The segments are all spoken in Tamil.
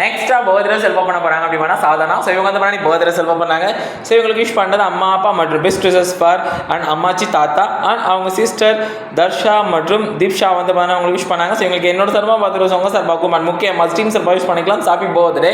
நெக்ஸ்டா பர்த்டே செல்வம் பண்ண போறாங்க அப்படின்னா சாதனா ஸோ இவங்க வந்து பண்ணி பர்த்டே செல்வம் பண்ணாங்க. ஸோ இவங்களுக்கு விஷ் பண்ணது அம்மா அப்பா மற்றும் பெஸ்ட் ரிசர்ஸ் ஃபார் அண்ட் அம்மாச்சி தாத்தா அண்ட் அவங்க சிஸ்டர் தர்ஷா மற்றும் தீப்ஷா வந்து பண்ண அவங்களுக்கு விஷ் பண்ணாங்க. ஸோ இவங்களுக்கு என்னோட சார்பாக பர்த்டே சோங்க சார் பாக்கும் அண்ட் முக்கிய மஸ்டிங் சார் விஷ் பண்ணிக்கலாம். சாப்பி பர்த்டே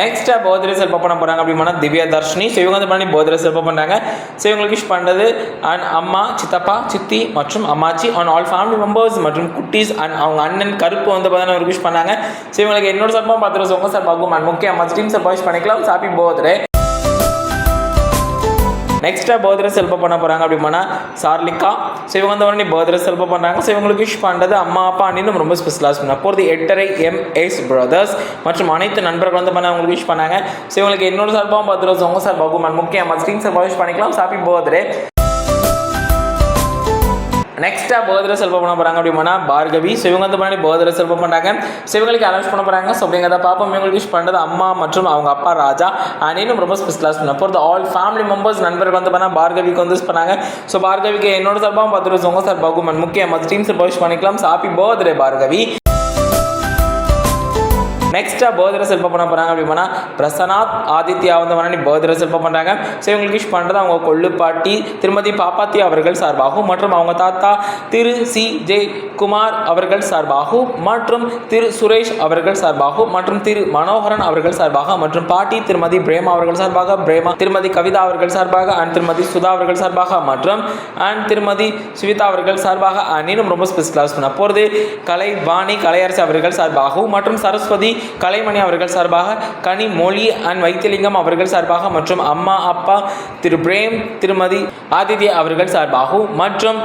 நெக்ஸ்ட்டாக பர்த்டே செல்ப பண்ண போகிறாங்க அப்படின்னா திவ்யா தர்ஷினி. ஸோ இவங்க வந்து பண்ணி பர்த்டே செல்ப பண்ணுறாங்க ஸோ இவங்களுக்கு விஷ் பண்ணுறது அண்ட் அம்மா சித்தப்பா சித்தி மற்றும் அம்மாச்சி அண்ட் ஆல் ஃபேமிலி மெம்பர்ஸ் மற்றும் குட்டீஸ் அண்ட் அவங்க அண்ணன் கருப்பு வந்து பார்த்தீங்கன்னா ஒரு விஷ் பண்ணாங்க. ஸோ இவங்களுக்கு என்னோட சார்பாக பார்த்துருவோம். உங்கள் சார் அண்ட் முக்கிய அம்மா டீம் சார் விஷ் பண்ணிக்கலாம். ஹாப்பி பர்த்டே நெக்ஸ்ட்டாக பர்த்டே செல்ப பண்ண போகிறாங்க அப்படின்னா சார்லிக்கா ஸோ இவங்க வந்து உடனே பர்த்டே செல்ப பண்ணுறாங்க ஸோ இவங்களுக்கு விஷ் பண்ணுறது அம்மா அப்பா அண்ணின்னு ரொம்ப ஸ்பெஷலாக சொன்னாங்க போகிறது எட்டரை எம் எஸ் பிரதர்ஸ் மற்றும் அனைத்து நண்பர்கள் வந்து பண்ண அவங்களுக்கு விஷ் பண்ணாங்க ஸோ இவங்களுக்கு என்னோட சார்பாகவும் பர்த்டே உங்கள் சார் முக்கியமாக ஸ்க்ரீன் சார் விஷ் பண்ணிக்கலாம். ஹாப்பி பர்த்டே நெக்ஸ்ட்டாக பர்த்டே செல்வம் பண்ண போகிறாங்க அப்படின்னா பார்கவி ஸோ இவங்க வந்து முன்னாடி பர்த்டே செல்வம் பண்ணுறாங்க ஸோ இவங்களுக்கு அனௌன்ஸ் பண்ண போகிறாங்க ஸோ அப்படிங்கிறத பார்ப்போம். இவங்களுக்கு விஷ் பண்ணுறது அம்மா மற்றும் அவங்க அப்பா ராஜா. அண்ட் ரொம்ப ரொம்ப கிளாஸ் பண்ண போகிறது ஆல் ஃபேமிலி மெம்பர்ஸ் நண்பர்கள் வந்து பண்ணால் பார்கவிக்கு வந்து பண்ணாங்க. ஸோ பார்கவிக்கு என்னோட சார்பாகவும் பத்து ரூபா உங்கள் சார்பாகவும் முக்கியமாக முக்கிய டீம் சார் விஷ் பண்ணிக்கலாம் ஹாப்பி பர்த்டே பார்கவி நெக்ஸ்ட்டாக பர்த்டே சிற்பம் பண்ண போகிறாங்க அப்படின்னா பிரசனாத் ஆதித்யா வந்து பண்ணி பர்த்டே செல்ப பண்ணுறாங்க ஸோ இவங்களுக்கு விஷ் பண்ணுறது அவங்க கொள்ளுப்பாட்டி திருமதி பாப்பாத்தி அவர்கள் சார்பாகும் மற்றும் அவங்க தாத்தா திரு சி. ஜெய் குமார் அவர்கள் சார்பாகவும் மற்றும் திரு சுரேஷ் அவர்கள் சார்பாகவும் மற்றும் திரு மனோகரன் அவர்கள் சார்பாக மற்றும் பாட்டி திருமதி பிரேமா அவர்கள் சார்பாக பிரேமா திருமதி கவிதா அவர்கள் சார்பாக அண்ட் திருமதி சுதா அவர்கள் சார்பாக மற்றும் அண்ட் திருமதி சுவிதா அவர்கள் சார்பாக அண்ட் இன்னும் ரொம்ப ஸ்பெஷலாக பண்ண போகிறது கலை வாணி கலையரசு அவர்கள் சார்பாகவும் மற்றும் சரஸ்வதி கலைமணி அவர்கள் சார்பாக கனி மொழி அண்ட் வைத்தியலிங்கம் அவர்கள் சார்பாக மற்றும் அம்மா அப்பா திரு பிரேம் திருமதி ஆதித்யா அவர்கள் சார்பாகவும் மற்றும்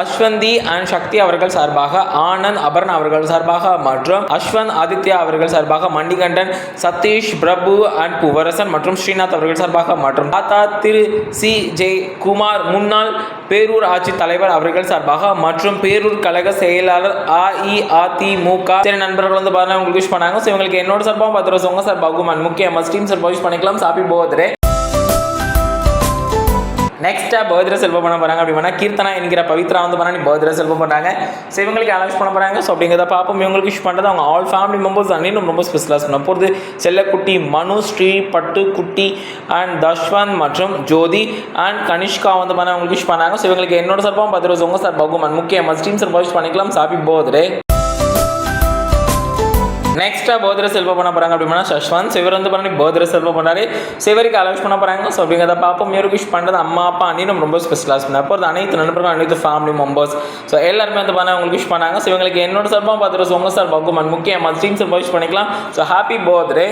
அஸ்வந்தி அண்ட் சக்தி அவர்கள் சார்பாக ஆனந்த் அபர்ணா அவர்கள் சார்பாக மற்றும் அஸ்வந்த் ஆதித்யா அவர்கள் சார்பாக மணிகண்டன் சதீஷ் பிரபு அண்ட் புவரசன் மற்றும் ஸ்ரீநாத் அவர்கள் சார்பாக மற்றும் தாத்தா திரு சி ஜே குமார் முன்னாள் பேரூர் ஆட்சி தலைவர் அவர்கள் சார்பாக மற்றும் பேரூர் கழக செயலாளர் அஇஅதிமுக. சரி நண்பர்கள் வந்து பாருங்க உங்களுக்கு விஷ் பண்ணாங்க. ஸோ இவங்களுக்கு என்னோட சார்பாகவும் பத்து ரூபா உங்க சார் பகுமான் முக்கிய மஸ்டீம் சார்பாக யூஸ் பண்ணிக்கலாம். சாப்பி பர்த்டே நெக்ஸ்ட்டாக பௌத்திர செல்வம் பண்ண போகிறாங்க அப்படின்னா கீர்த்தனா என்கிற பவித்ரா வந்து பண்ணி பௌத்திர செல்வம் பண்ணுறாங்க ஸோ இவங்களுக்கு அனௌன்ஸ் பண்ண போகிறாங்க ஸோ அப்படிங்கிறத பார்ப்போம். இவங்களுக்கு விஷ் பண்ணுறது அவங்க ஆல் ஃபேமிலி மெம்பர்ஸ் அன்னையும் ரொம்ப ஸ்பெஷலாக பண்ண போகிறது செல்லக்குட்டி மனு ஸ்ரீ பட்டு குட்டி அண்ட் தஷ்வந்த் மற்றும் ஜோதி அண்ட் கனிஷ்கா வந்து பண்ண அவங்களுக்கு விஷ் பண்ணாங்க. ஸோ இவங்களுக்கு என்னோட சார்பாக பத்து ரோஸ் உங்கள் சார் பகுமான் முக்கிய ஸ்டீம் சார் விஷ் பண்ணிக்கலாம். ஹாப்பி பர்த்டே நெக்ஸ்ட்டாக போதிர செல்வம் பண்ண போகிறாங்க அப்படின்னா சஷ்வந்த் சிவர் வந்து பண்ணி போதிர செல்வம் பண்ணாரு சிவருக்கு இவருக்கு பண்ண போகிறாங்க ஸோ அப்படிங்கிறத பார்ப்போம். இவருக்கு விஷ் பண்ணுறது அம்மா அப்பா அண்ணியும் ரொம்ப ஸ்பெஷலாக சொன்னார் அப்போ அனைத்து நண்பர்கள் அனைத்து ஃபேமிலி மெம்பர்ஸ் ஸோ எல்லாருமே வந்து பண்ண உங்களுக்கு விஷ் பண்ணாங்க. ஸோ இவங்களுக்கு என்னோட சார்பாக பார்த்துட்டு உங்கள் சார் பகுமன் முக்கியமாக மஸ்டீம் விஷ் பண்ணிக்கலாம். So happy birthday